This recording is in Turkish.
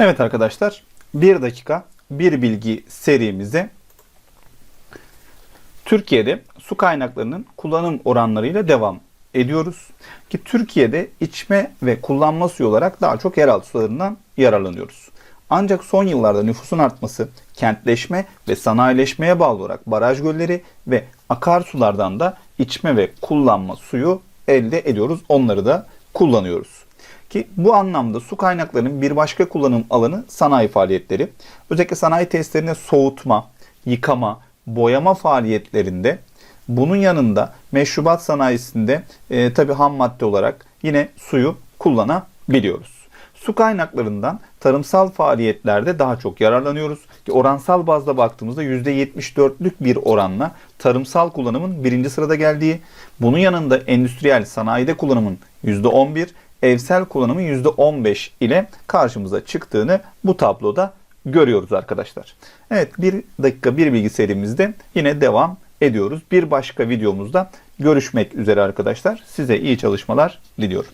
Evet arkadaşlar, bir dakika bir bilgi serimize Türkiye'de su kaynaklarının kullanım oranlarıyla devam ediyoruz. Ki Türkiye'de içme ve kullanma suyu olarak daha çok yeraltı sularından yararlanıyoruz. Ancak son yıllarda nüfusun artması, kentleşme ve sanayileşmeye bağlı olarak baraj gölleri ve akarsulardan da içme ve kullanma suyu elde ediyoruz. Onları da kullanıyoruz. Ki bu anlamda su kaynaklarının bir başka kullanım alanı sanayi faaliyetleri. Özellikle sanayi tesislerinde soğutma, yıkama, boyama faaliyetlerinde bunun yanında meşrubat sanayisinde e, tabi ham madde olarak yine suyu kullanabiliyoruz. Su kaynaklarından tarımsal faaliyetlerde daha çok yararlanıyoruz. Ki oransal bazda baktığımızda %74'lük bir oranla tarımsal kullanımın birinci sırada geldiği, bunun yanında endüstriyel sanayide kullanımın %11, evsel kullanımın %15 ile karşımıza çıktığını bu tabloda görüyoruz arkadaşlar. Evet bir dakika bir bilgi yine devam ediyoruz. Bir başka videomuzda görüşmek üzere arkadaşlar. Size iyi çalışmalar diliyorum.